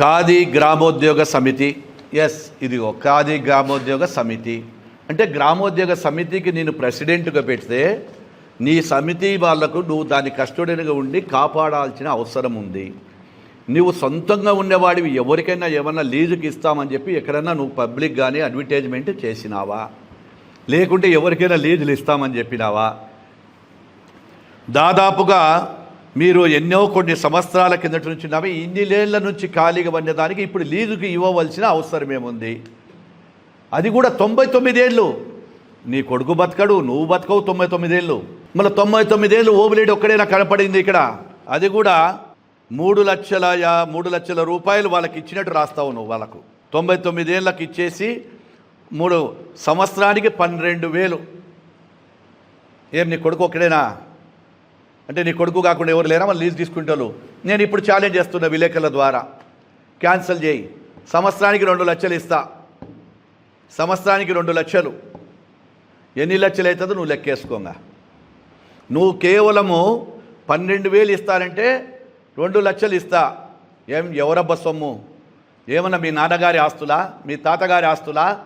ఖాదీ గ్రామోద్యోగ సమితి. ఎస్ ఇదిగో ఖాదీ గ్రామోద్యోగ సమితి. అంటే గ్రామోద్యోగ సమితికి నేను ప్రెసిడెంట్గా పెడితే నీ సమితి వాళ్ళకు నువ్వు దాని కస్టోడియన్గా ఉండి కాపాడాల్సిన అవసరం ఉంది. నువ్వు సొంతంగా ఉండేవాడివి ఎవరికైనా ఏమన్నా లీజుకి ఇస్తామని చెప్పి ఎక్కడైనా నువ్వు పబ్లిక్ కానీ అడ్వర్టైజ్మెంట్ చేసినావా? లేకుంటే ఎవరికైనా లీజులు ఇస్తామని చెప్పినావా? దాదాపుగా మీరు ఎన్నో కొన్ని సంవత్సరాల కిందటి నుంచి నవి ఇన్నిలేళ్ళ నుంచి ఖాళీగా ఉండేదానికి ఇప్పుడు లీజుకి ఇవ్వవలసిన అవసరం ఏముంది? అది కూడా తొంభై తొమ్మిదేళ్ళు. నీ కొడుకు బతకడు నువ్వు బతకవు తొంభై తొమ్మిదేళ్ళు. మళ్ళీ తొంభై తొమ్మిదేళ్ళు ఓబులేడు ఒక్కడైనా కనపడింది ఇక్కడ? అది కూడా మూడు లక్షల యా- మూడు లక్షల రూపాయలు వాళ్ళకి ఇచ్చినట్టు రాస్తావు నువ్వు వాళ్ళకు. తొంభై తొమ్మిదేళ్ళకి ఇచ్చేసి మూడు సంవత్సరానికి పన్నెండు వేలు. ఏం నీ కొడుకు ఒక్కడేనా? అంటే నీ కొడుకు కాకుండా ఎవరు లేరా? మళ్ళీ లీజ్ తీసుకుంటారు నేను ఇప్పుడు ఛాలెంజ్ చేస్తున్న విలేకరుల ద్వారా. క్యాన్సిల్ చేయి. సంవత్సరానికి రెండు లక్షలు ఇస్తా. సంవత్సరానికి రెండు లక్షలు. ఎన్ని లక్షలు అవుతుందో నువ్వు లెక్కేసుకోగా. నువ్వు కేవలము పన్నెండు వేలు ఇస్తానంటే రెండు లక్షలు ఇస్తా. ఏం ఎవరబ్బ సొమ్ము? ఏమన్నా మీ నాన్నగారి ఆస్తులా? మీ తాతగారి ఆస్తులా?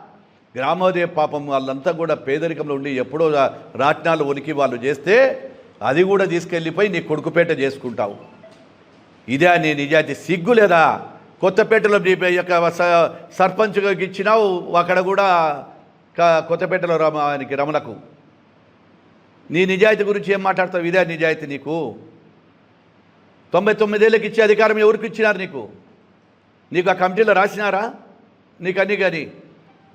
గ్రామోదయ పాపం వాళ్ళంతా కూడా పేదరికంలో ఉండి ఎప్పుడో రా- రాట్నాలు ఉనికి వాళ్ళు చేస్తే అది కూడా తీసుకెళ్ళిపోయి నీ కొడుకుపేట చేసుకుంటావు. ఇదే నీ నిజాయితీ. సిగ్గు లేదా? కొత్తపేటలో నీ యొక్క స- సర్పంచ్గా ఇచ్చినావు అక్కడ కూడా క- కొత్తపేటలో రమ ఆయనకి రమణకు. నీ నిజాయితీ గురించి ఏం మాట్లాడతావు? ఇదే నిజాయితీ నీకు. తొంభై తొమ్మిదేళ్ళకి ఇచ్చే అధికారం ఎవరికి ఇచ్చినారు నీకు? నీకు ఆ కమిటీలో రాసినారా? నీకు అన్నీ కానీ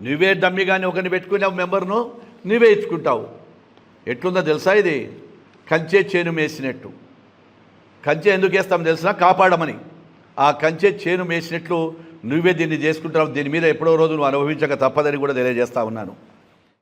నువ్వే దమ్మి కానీ ఒకరిని పెట్టుకున్నావు మెంబర్ను నువ్వే ఇచ్చుకుంటావు. ఎట్లుందో తెలుసా ఇది? కంచె చేను మేసినట్టు. కంచె ఎందుకు వేస్తాం తెలిసినా కాపాడమని. ఆ కంచె చేను మేసినట్లు నువ్వే దీన్ని చేసుకుంటావు దీని మీద ఎప్పుడో రోజు నువ్వు అనుభవించక తప్పదని కూడా తెలియజేస్తా ఉన్నాను.